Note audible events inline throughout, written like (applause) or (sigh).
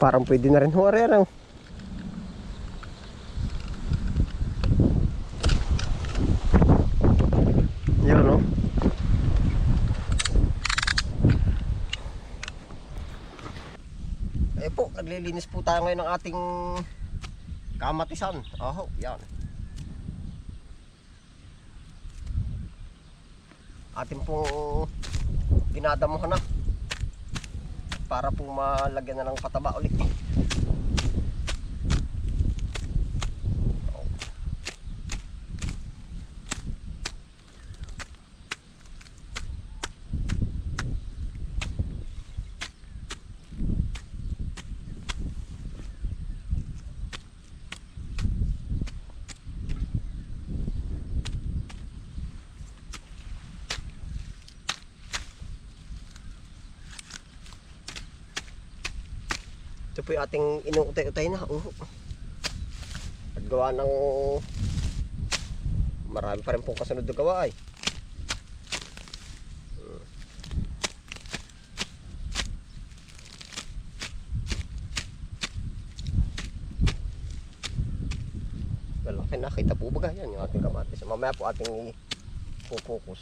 Parang pwede na rin huwari ano. Yun no. Eh po, naglilinis po tayo ngayon ng ating kamatisan. Aho, yan. Ating pong dinadamuhan na para po malagyan na ng pataba ulit. Ito po yung ating inuutay-utay na. Uh. At gawa ng marami pa rin pong kasunod na gawa ay. Malaki nakita po ba yan yung ating kamatis. Mamaya po ating i-focus.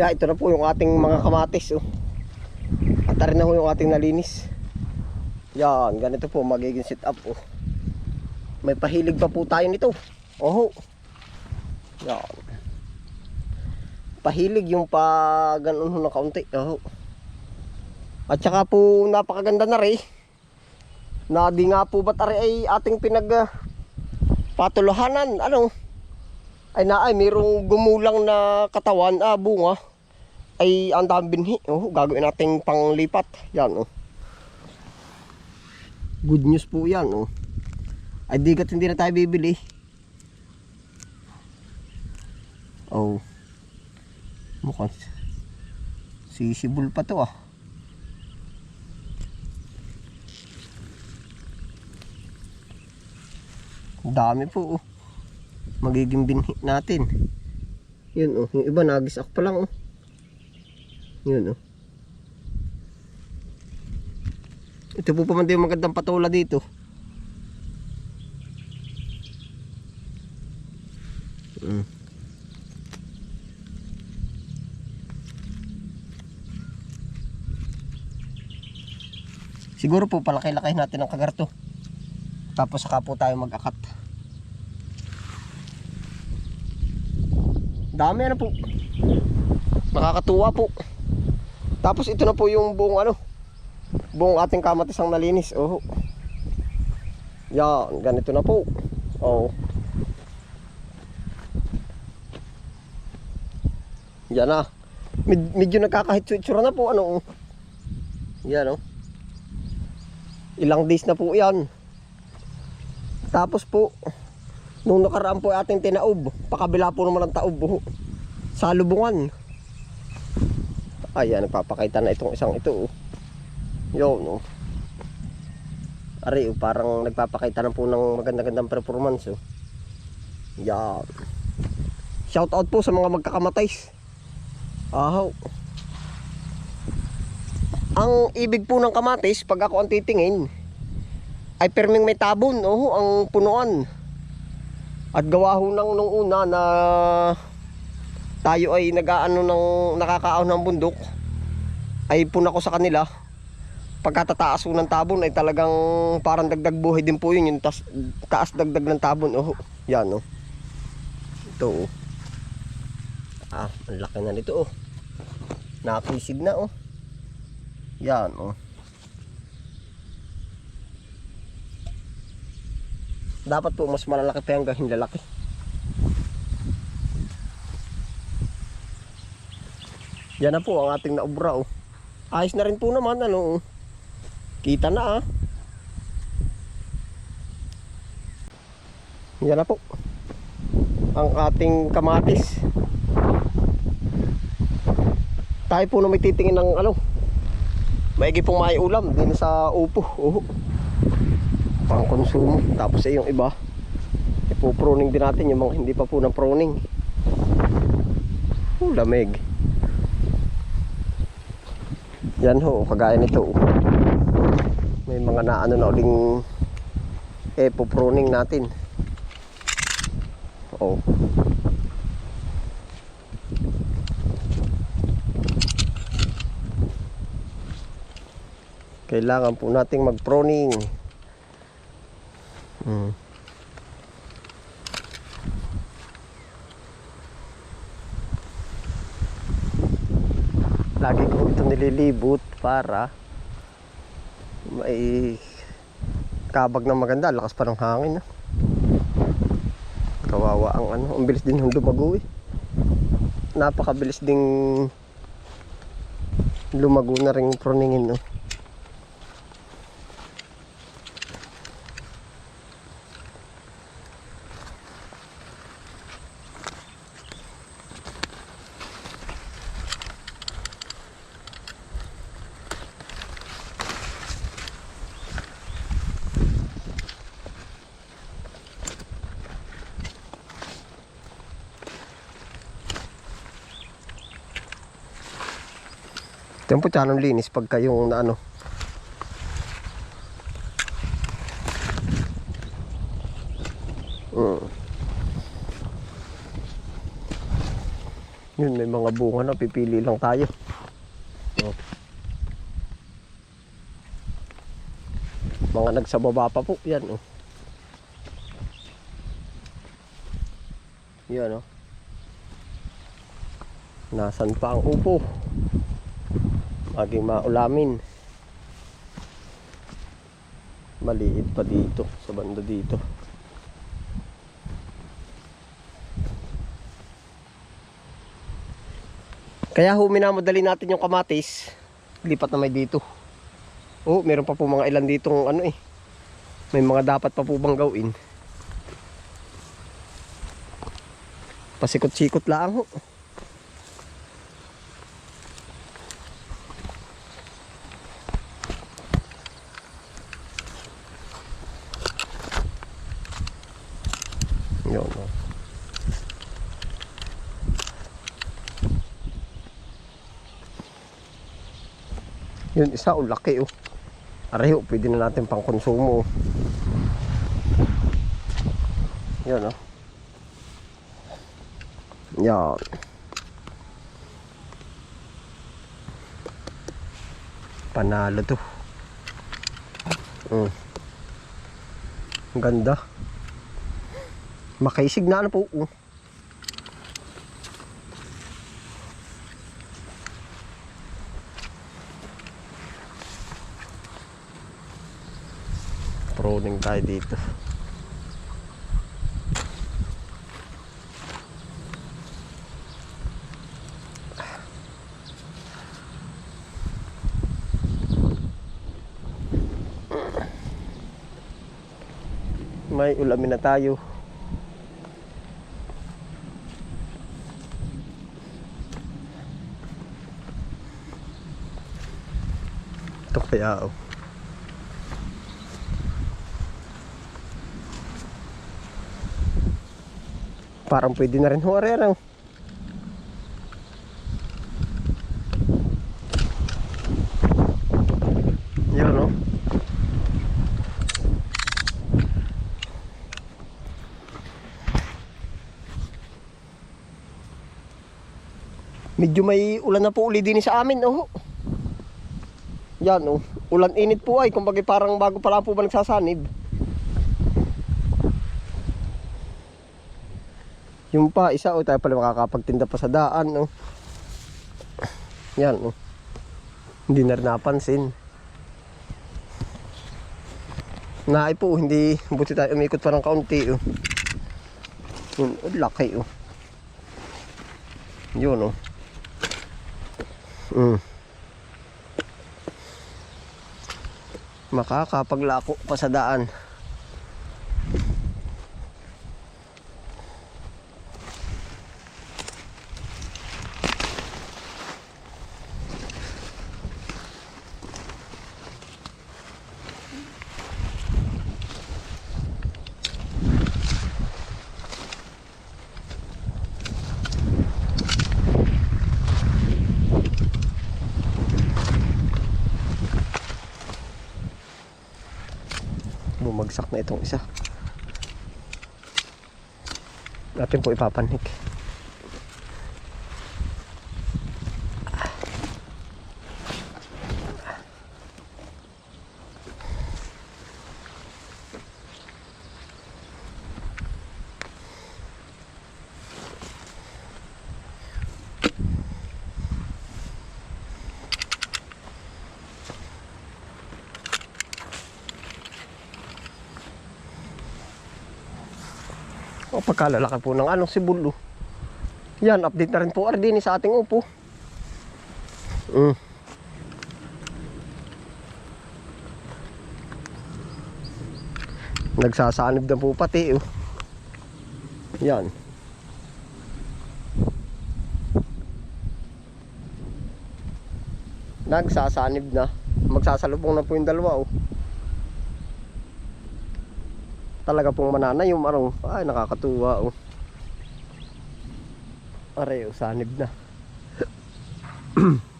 Yeah, ito na po yung ating mga kamatis. Oh. At rin na po yung ating nalinis. Yan, ganito po magiging sit up. Oh. May pahilig pa po tayo nito. Oho. Yan. Pahilig yung pa ganun na kaunti. Oho. At saka po napakaganda na rin. Na di nga po ba't ay ating pinag ah, patuluhanan. Ano? ay na ay mayroong gumulang na katawan ah bunga ay ang dami binhi. Oh gagawin nating panglipat. Yan oh. Good news po yan oh. Ay di kat hindi na tayo bibili. Oh. Mukhang sisibol pa to ah. Dami po oh. Magiging binhi natin. Yun oh, yung iba nagisak pa lang oh. Yun oh. Ito po pa man yung magandang patula dito. Mm. Siguro po palaki-laki natin ang kagarto. Tapos saka po tayo mag-akat. Dami ano po. Nakakatuwa po. Tapos ito na po yung buong ano. Buong ating kamatisang nalinis. Oh. Yan, ganito na po. Oh. Yan na. Med- medyo nagkakahitsura na po ano. oh. Yan oh. Ilang days na po yan. Tapos po, nung nakaraan po ating tinaob, pakabila po naman ang taob oh. Sa lubungan. Ayan, nagpapakita na itong isang ito oh. Yun oh. Ari oh, parang nagpapakita na po ng maganda-gandang performance oh. Yan. Shout out po sa mga magkakamatis. Ahaw. Ang ibig po ng kamatis, pag ako ang titingin, ay perming may tabon, oh, ang punuan. At gawa ho nang nung una na tayo ay nag-aano ng nakakaahon ng bundok, ay puna ko sa kanila. Pagkatataas ng tabon ay talagang parang dagdag buhay din po yun, yung tas, taas dagdag ng tabon. Oh, yan oh. Ito oh. Ah, ang laki na nito oh. Nakisid na oh. Yan oh. Dapat po mas malalaki pa hanggang hinlalaki. Yan na po ang ating naubra oh. Ayos na rin po naman ano. oh. Kita na ah. Yan na po. Ang ating kamatis. Tayo po na may titingin ng ano. Maigi pong may ulam din sa upo. Oh. Pang konsumo. Tapos eh yung iba. Ipo-pruning din natin yung mga hindi pa po na pruning. Oh, lamig. Yan ho, kagaya nito. May mga naano na uling eh, pruning natin. Oh. Kailangan po nating mag-proning. Hmm. Lagi ko ito nililibot para may kabag na maganda. Lakas pa ng hangin. ah. Kawawa ang ano. Ang bilis din yung lumago eh. Napakabilis ding lumago na rin proningin no. Tempo tsanong linis pagka yung na ano. Mm. Yun, may mga bunga na. Pipili lang tayo. Oh. Mga nagsababa pa po. Yan, oh. Yan, oh. Nasaan pa ang upo? Maging maulamin. Maliit pa dito, sa banda dito. Kaya ho, minamadali natin yung kamatis. Lipat na may dito. Oh, meron pa po mga ilan ditong ano eh. May mga dapat pa po bang gawin. Pasikot-sikot lang ho. Yun, oh. Yun, isa o laki oh. Areho, pwede na natin pang konsumo. oh. Yan oh. Yan. Panalo to. Mm. Ganda. Makaisig na ano po. Oh. Pruning tayo dito. may ulamin na tayo kaya oh. Parang pwede na rin huwari ano. Yun no. Medyo may ulan na po uli din sa amin oh. Yan oh. Ulan init po ay kumbaga parang bago pa lang po ba nagsasanib. Yung pa isa oh tayo pala makakapagtinda pa sa daan oh. Yan oh. Hindi na rin napansin. Naay po, hindi buti tayo umikot pa ng kaunti oh. Yun, oh, laki oh. Yun oh. Mm. Makakapaglako pa sa daan. Bumagsak na itong isa. Natin po ipapanik. O pagkalalaki po ng anong sibulo. Yan, update na rin po Ardini sa ating upo. Mm. Nagsasanib na po pati. Oh. Yan. Nagsasanib na. Magsasalubong na po yung dalawa. Oh. Talaga pong manana yung marong ay nakakatuwa oh. Are, oh, sanib na. (clears throat)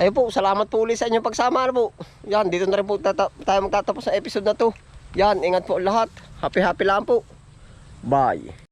Ayun po, salamat po ulit sa inyong pagsama ano po. Yan, dito na rin po tayo magtatapos sa episode na to. Yan, ingat po lahat. Happy happy lang po. Bye.